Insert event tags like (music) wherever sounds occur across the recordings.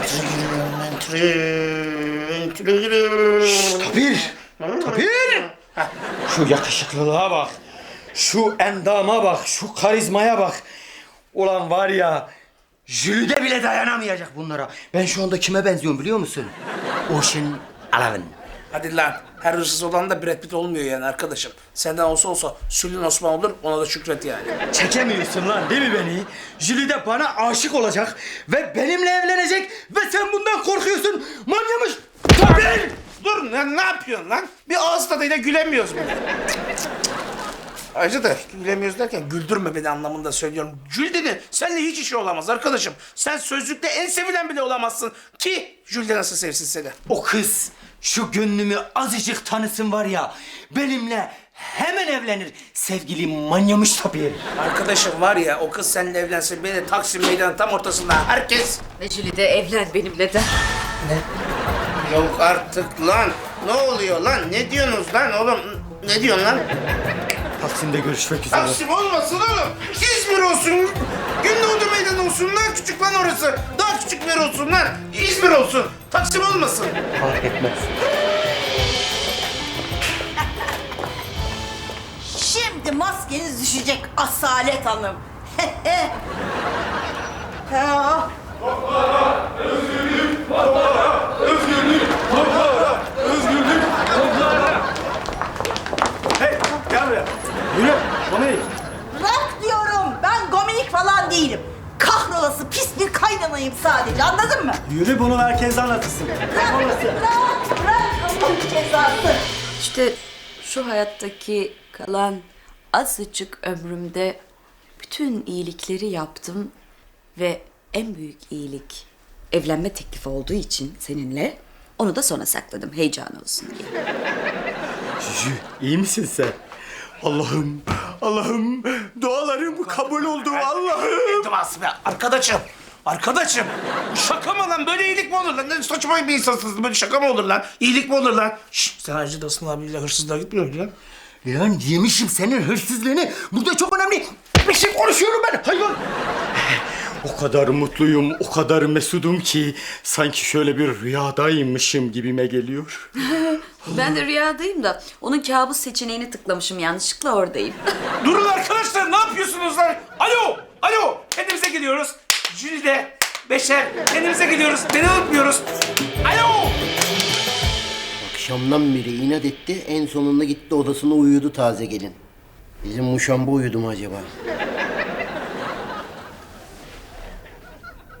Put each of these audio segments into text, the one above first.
Entry giriyorum, giriyorum. Tapir! Tapir! Şu yakışıklılığa bak. Şu endama bak. Şu karizmaya bak. Ulan var ya... Jülide bile dayanamayacak bunlara. Ben şu anda kime benziyorum biliyor musun? Ocean Eleven. Hadi lan. Her hırsız olan da Brad Pitt olmuyor yani arkadaşım. Senden olsa olsa Sülün Osman olur ona da şükret yani. Çekemiyorsun lan değil mi beni? Jülide bana aşık olacak ve benimle evlenecek ve sen bundan korkuyorsun. Manyamış! Tapir! Dur lan ne yapıyorsun lan? Bir ağız tadıyla gülemiyoruz mu? Ayrıca da gülemiyoruz derken güldürme beni anlamında söylüyorum. Jülden'in seninle hiç işi olamaz arkadaşım. Sen sözlükte en sevilen bile olamazsın. Ki Jülde nasıl sevsin seni? O kız şu gönlümü azıcık tanısın var ya benimle hemen evlenir sevgili manyamış tabii. Arkadaşım var ya o kız seninle evlense beni Taksim Meydanı tam ortasında herkes... Ve Jülide evlen benimle de. Yok artık lan. Ne oluyor lan? Ne diyorsunuz lan oğlum? Ne diyorsun lan? Taksim'de görüşmek üzere. Taksim olmasın oğlum. İzmir olsun. Gündoğdu meydanı olsun lan. Küçük lan orası. Daha küçük bir yer olsun lan. İzmir olsun. Taksim olmasın. Fark etmez. Şimdi maskeniz düşecek Asalet Hanım. (laughs) Ha, Gel buraya. Yürü. Komik. Bırak diyorum. Ben gominik falan değilim. Kahrolası pis bir kaynanayım sadece. Anladın mı? Yürü bunu herkese anlatırsın. Bırak, bırak, bırak. Allah'ın cezası. İşte şu hayattaki kalan azıcık ömrümde bütün iyilikleri yaptım ve en büyük iyilik evlenme teklifi olduğu için seninle onu da sona sakladım heyecan olsun diye. Jüjü iyi misin sen? Allah'ım, Allah'ım dualarım kabul oldu Allah'ım. Duası be arkadaşım. Arkadaşım. Şaka mı lan? Böyle iyilik mi olur lan? Ne saçma bir insansınız. Böyle şaka mı olur lan? İyilik mi olur lan? Şşş sen Hacı Dasın abiyle hırsızlığa gitmiyor lan? Lan yemişim senin hırsızlığını. Burada çok önemli bir şey konuşuyorum ben hayvan. O kadar mutluyum, o kadar mesudum ki sanki şöyle bir rüyadaymışım gibime geliyor. (laughs) Ben de rüyadayım da onun kabus seçeneğini tıklamışım yanlışlıkla oradayım. Durun arkadaşlar ne yapıyorsunuz lan? Alo, alo. Kendimize geliyoruz. Jülide, Beşer, kendimize geliyoruz. Beni unutmuyoruz. Alo. Akşamdan beri inat etti, en sonunda gitti odasına uyudu taze gelin. Bizim muşamba uyudu mu acaba?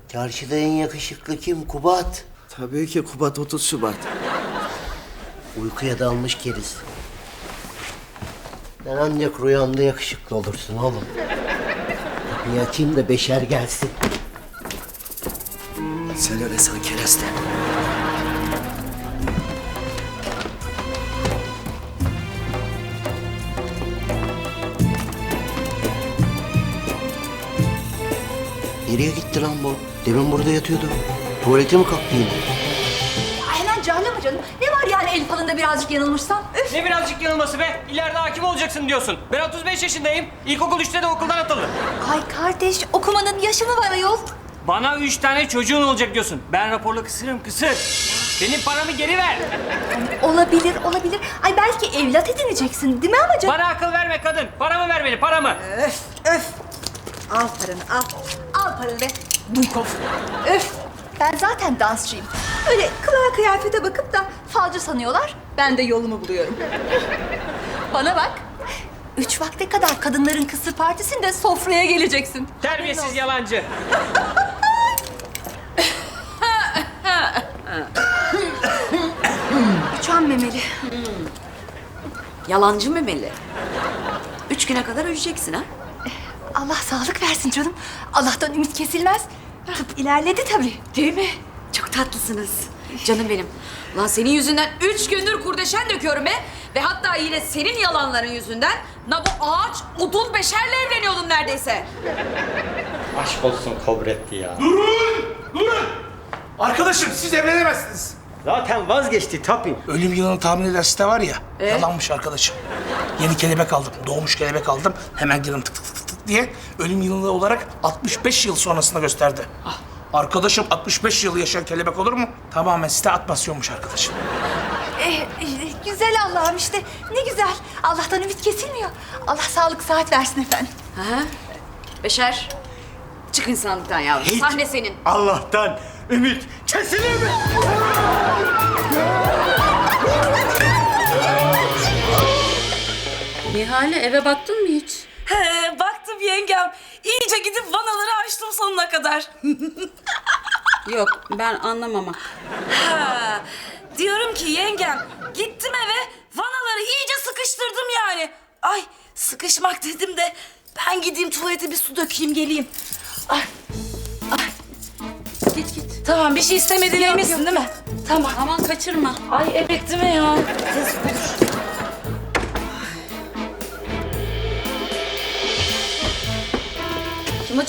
Çarşıda en yakışıklı kim? Kubat. Tabii ki Kubat 30 Şubat. Uykuya dalmış keriz. Sen ancak rüyanda yakışıklı olursun oğlum. Kapıyı açayım da beşer gelsin. Sen öyle san kereste. Nereye gitti lan bu? Demin burada yatıyordu. Tuvalete mi kalktı yine? Hemen canlama canım. Ne var yani el falında birazcık yanılmışsam? Öf. Ne birazcık yanılması be? İleride hakim olacaksın diyorsun. Ben 35 yaşındayım. İlkokul 3'te de okuldan atıldım. Ay kardeş okumanın yaşı mı var ayol? Bana 3 tane çocuğun olacak diyorsun. Ben raporla kısırım kısır. Benim paramı geri ver. Olabilir olabilir. Ay belki evlat edineceksin değil mi ama canım? Bana akıl verme kadın. Paramı ver beni paramı. Öf, öf. Al paranı, al. Al paranı be. Duykov. Öf. Ben zaten dansçıyım. Öyle kılığa kıyafete bakıp da falcı sanıyorlar. Ben de yolumu buluyorum. Bana bak. Üç vakte kadar kadınların kısır partisinde sofraya geleceksin. Terbiyesiz yalancı. (laughs) memeli. Yalancı memeli. Üç güne kadar öleceksin ha. Allah sağlık versin canım. Allah'tan ümit kesilmez. Tıp ilerledi tabii. Değil mi? Çok tatlısınız. Canım benim. Lan senin yüzünden üç gündür kurdeşen döküyorum be. Ve hatta yine senin yalanların yüzünden na bu ağaç odun beşerle evleniyordum neredeyse. Aşk olsun kobretti ya. Durun. Arkadaşım siz evlenemezsiniz. Zaten vazgeçti tabii. Ölüm yılını tahmin eden site var ya. Yalanmış arkadaşım. Yeni kelebek aldım. Doğmuş kelebek aldım. Hemen girdim tık tık tık tık diye. Ölüm yılı olarak 65 yıl sonrasında gösterdi. Arkadaşım 65 yıl yaşayan kelebek olur mu? Tamamen site atmasıyormuş arkadaşım. Eh, eh, güzel Allah'ım işte. Ne güzel. Allah'tan ümit kesilmiyor. Allah sağlık saat versin efendim. Aha. Beşer. Çık insanlıktan yavrum. Sahne senin. Allah'tan ümit kesilir mi? (laughs) Nihale eve baktın mı hiç? He, baktım yengem. İyice gidip vanaları açtım sonuna kadar. (laughs) Yok ben anlamamak. Ha, diyorum ki yengem gittim eve vanaları iyice sıkıştırdım yani. Ay sıkışmak dedim de ben gideyim tuvalete bir su dökeyim geleyim. Ay. Ay. Git git. Tamam bir şey istemediğine eminsin değil mi? Tamam. Aman kaçırma. Ay evet değil mi ya? Kim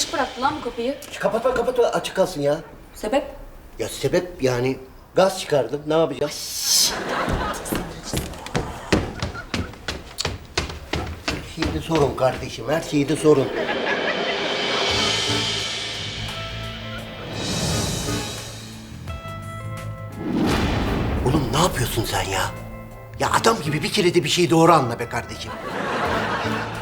açık bıraktı lan bu kapıyı? Kapatma kapatma açık kalsın ya. Sebep? Ya sebep yani gaz çıkardım ne yapacağım? Her şeyde sorun kardeşim her şeyde sorun. Oğlum ne yapıyorsun sen ya? Ya adam gibi bir kere de bir şey doğru anla be kardeşim.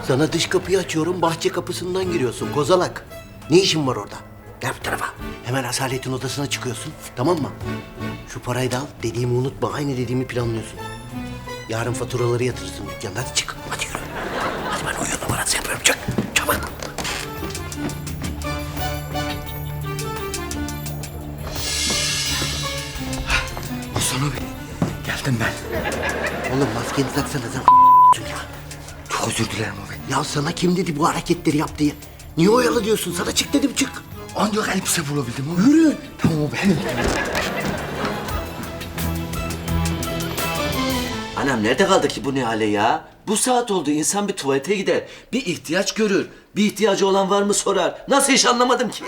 Sana dış kapıyı açıyorum, bahçe kapısından giriyorsun, kozalak. Ne işin var orada? Gel bu tarafa. Hemen Asalet'in odasına çıkıyorsun, tamam mı? Şu parayı da al, dediğimi unutma, aynı dediğimi planlıyorsun. Yarın faturaları yatırırsın dükkana, hadi çık, hadi yürü. Hadi ben oyun numarası yapıyorum, çık, çabuk. Hasan abi geldim ben. Oğlum maskeni taksana sen. Çok özür dilerim abi. Ya sana kim dedi bu hareketleri yap diye? Niye oyalı diyorsun? Sana çık dedim çık. Ancak elbise bulabildim abi. Yürü. Tamam abi hemen. Anam nerede kaldı ki bu Nihale ya? Bu saat oldu insan bir tuvalete gider. Bir ihtiyaç görür. Bir ihtiyacı olan var mı sorar. Nasıl iş anlamadım ki?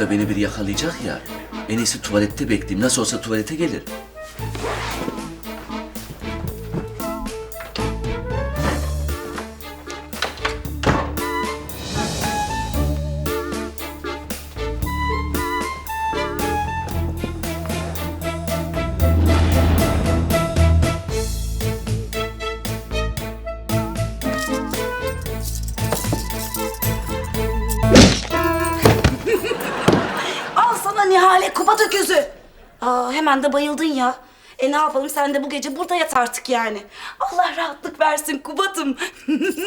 Burada beni bir yakalayacak ya. En iyisi tuvalette bekleyeyim. Nasıl olsa tuvalete gelir. E ne yapalım sen de bu gece burada yat artık yani. Allah rahatlık versin kubatım. (laughs)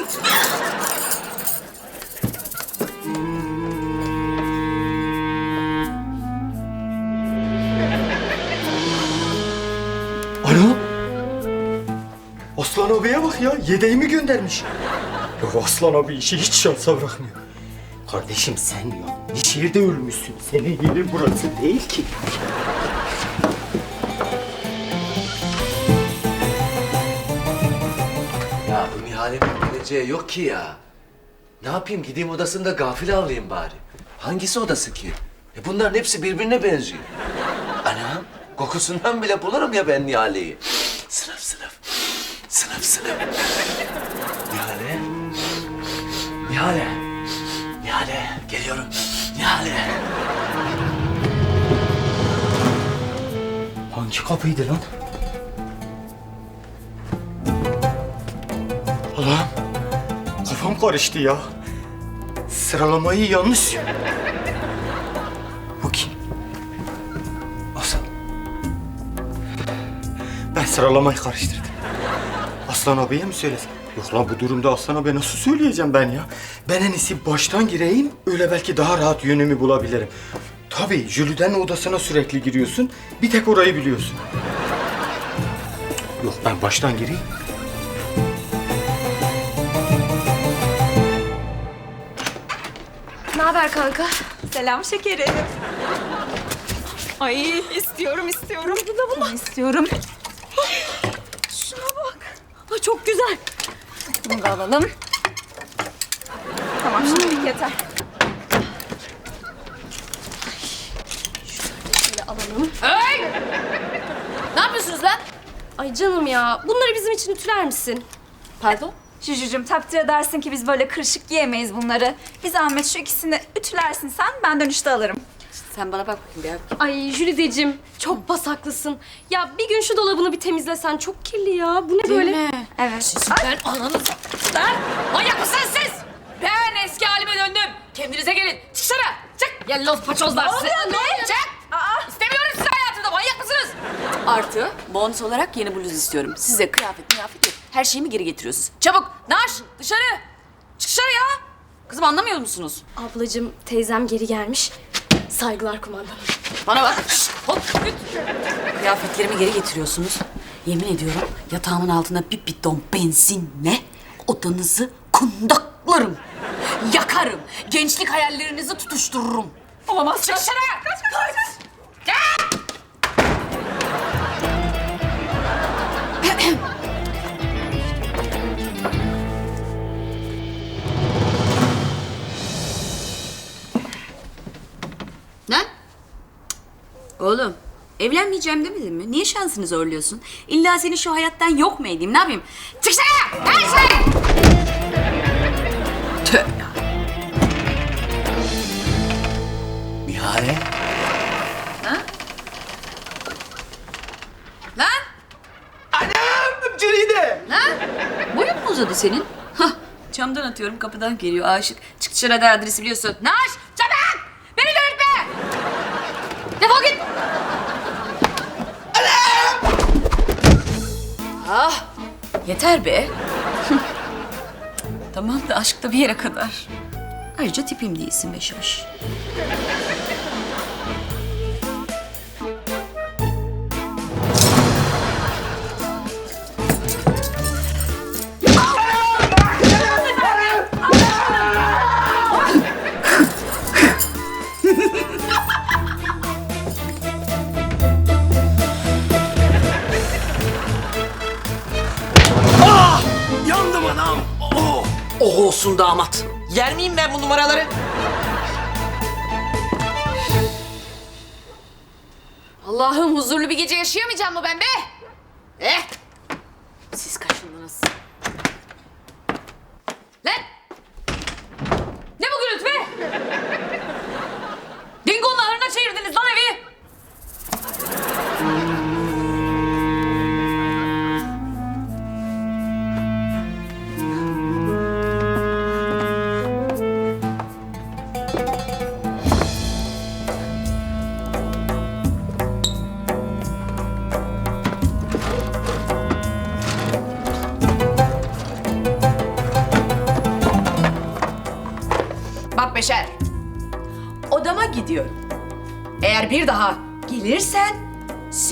Ana! Aslan abiye bak ya. Yedeğimi göndermiş. Ya Aslan abi işi hiç şansa bırakmıyor. Kardeşim sen ya. Nişehir'de ölmüşsün. Senin yerin burası değil ki. Nihale'nin geleceği yok ki ya. Ne yapayım gideyim odasında gafil avlayayım bari. Hangisi odası ki? E bunların hepsi birbirine benziyor. Anam kokusundan bile bulurum ya ben Nihale'yi. Sınıf sınıf. Sınıf sınıf. Nihale. Nihale. Nihale. Geliyorum. Nihale. Hangi kapıydı lan? Allah'ım. Kafam karıştı ya. Sıralamayı yanlış. Bu kim? Aslan. Ben sıralamayı karıştırdım. Aslan abiye mi söylesem? Yok lan bu durumda Aslan abiye nasıl söyleyeceğim ben ya? Ben en iyisi baştan gireyim, öyle belki daha rahat yönümü bulabilirim. Tabii, Jüliden odasına sürekli giriyorsun, bir tek orayı biliyorsun. Yok ben baştan gireyim. Ne haber kanka? Selam şekerim. Ay istiyorum istiyorum. Bu da bunu. istiyorum. Şuna bak. Ay, çok güzel. Bunu da alalım. Tamam şimdilik yeter. Şöyle alalım. Ne yapıyorsunuz lan? Ay canım ya bunları bizim için ütüler misin? Pardon? Cücücüm takdir edersin ki biz böyle kırışık giyemeyiz bunları. Bir zahmet şu ikisini ütülersin sen ben dönüşte alırım. Sen bana bak bakayım bir. Ay Jülideciğim çok pasaklısın. Ya bir gün şu dolabını bir temizlesen çok kirli ya. Bu ne böyle? Evet. Ben ananızı... Lan manyak mısınız siz? Ben eski halime döndüm. Kendinize gelin. Çıksana. Çık. Yelloz paçozlar sizi. Ne? Çık. İstemiyorum sizi hayatımda. Manyak mısınız? Artı bonus olarak yeni bluz istiyorum. Size kıyafet kıyafet yok. Her şeyimi geri getiriyorsunuz. Çabuk Naş dışarı. Çık dışarı ya. Kızım anlamıyor musunuz? Ablacığım teyzem geri gelmiş. Saygılar kumandanım. Bana bak. Şşt, hop git. Kıyafetlerimi geri getiriyorsunuz. Yemin ediyorum yatağımın altına bir bidon benzinle odanızı kundaklarım. Yakarım. Gençlik hayallerinizi tutuştururum. Olamaz. Çık dışarı. Kaç kaç kaç. Lan? Oğlum evlenmeyeceğim demedin mi? Niye şansını zorluyorsun? İlla seni şu hayattan yok mu edeyim? Ne yapayım? Çıksana! Her şey! Tövbe. Nihale. Lan! Anam Jülide. Lan! Boyun mu uzadı senin? Hah! Camdan atıyorum kapıdan geliyor aşık. Çık dışarı hadi adresi biliyorsun. Naş! Yeter be. (laughs) tamam da aşk da bir yere kadar. Ayrıca tipim değilsin be şoş. Olsun damat. Yer miyim ben bu numaraları? Allah'ım huzurlu bir gece yaşayamayacağım mı ben be? Eh.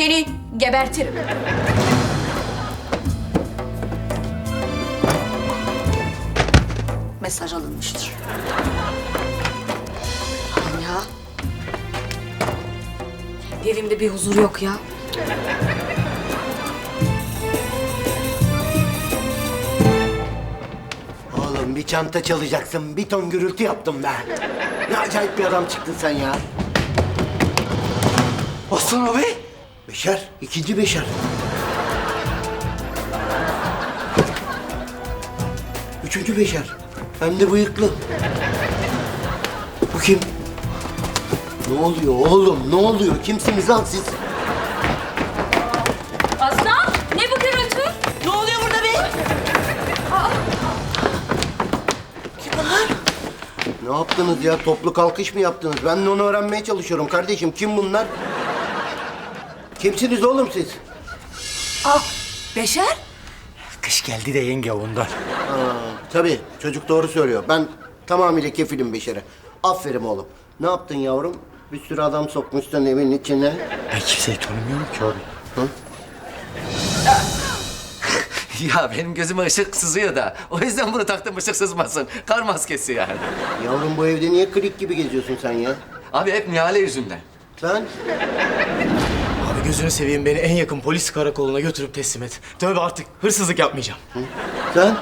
Seni gebertirim. Mesaj alınmıştır. Ya. Evimde bir huzur yok ya. Oğlum bir çanta çalacaksın. Bir ton gürültü yaptım ben. Ne acayip bir adam çıktın sen ya. Aslan abi. Beşer. ikinci Beşer. Üçüncü Beşer. Hem de bıyıklı. Bu kim? Ne oluyor oğlum? Ne oluyor? Kimsiniz lan siz? Aslan ne bu gürültü? Ne oluyor burada be? Ne yaptınız ya? Toplu kalkış mı yaptınız? Ben de onu öğrenmeye çalışıyorum kardeşim. Kim bunlar? Kimsiniz oğlum siz? Beşer? Kış geldi de yenge ondan. Aa, tabii çocuk doğru söylüyor. Ben tamamıyla kefilim Beşer'e. Aferin oğlum. Ne yaptın yavrum? Bir sürü adam sokmuşsun evin içine. Ben kimseyi tanımıyorum ki abi. (laughs) Ya benim gözüme ışık sızıyor da. O yüzden bunu taktım ışık sızmasın. Kar maskesi yani. Yavrum bu evde niye klik gibi geziyorsun sen ya? Abi hep Nihale yüzünden. Sen? Gözünü seveyim beni en yakın polis karakoluna götürüp teslim et. Tövbe artık hırsızlık yapmayacağım. Sen?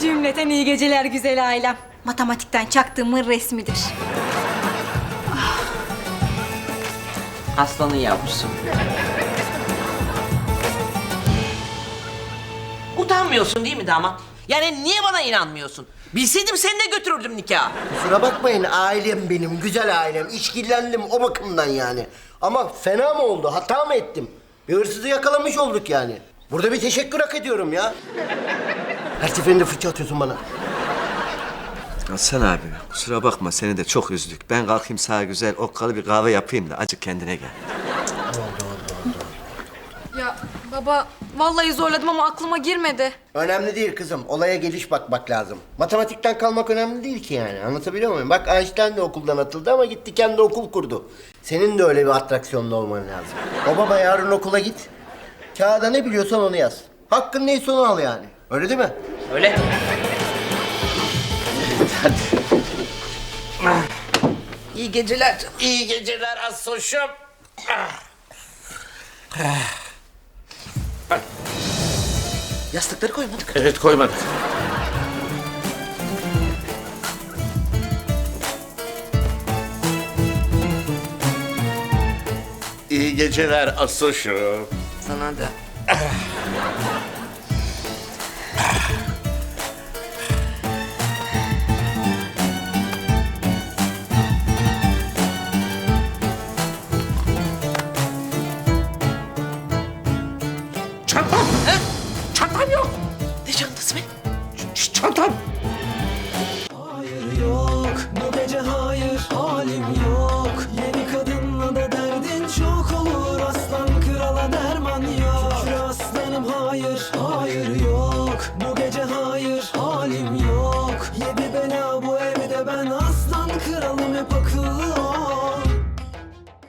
Cümleten iyi geceler güzel ailem. Matematikten çaktığımın resmidir. Aslanın yavrusu. Utanmıyorsun değil mi damat? Yani niye bana inanmıyorsun? Bilseydim seni de götürürdüm nikaha. Kusura bakmayın ailem benim, güzel ailem. İşkillendim o bakımdan yani. Ama fena mı oldu, hata mı ettim? Bir hırsızı yakalamış olduk yani. Burada bir teşekkür hak ediyorum ya. Her seferinde fırça atıyorsun bana. Hasan abi kusura bakma seni de çok üzdük. Ben kalkayım sana güzel okkalı bir kahve yapayım da acık kendine gel. Baba vallahi zorladım ama aklıma girmedi. Önemli değil kızım. Olaya geliş bakmak lazım. Matematikten kalmak önemli değil ki yani. Anlatabiliyor muyum? Bak Einstein de okuldan atıldı ama gitti kendi okul kurdu. Senin de öyle bir atraksiyonlu olman lazım. O baba yarın okula git. Kağıda ne biliyorsan onu yaz. Hakkın neyse onu al yani. Öyle değil mi? Öyle. İyi geceler canım. İyi geceler Asoş'um. Yastıkları koymadık. Evet koymadık. İyi geceler Asoş'um. Sana da. Çantam! Ç-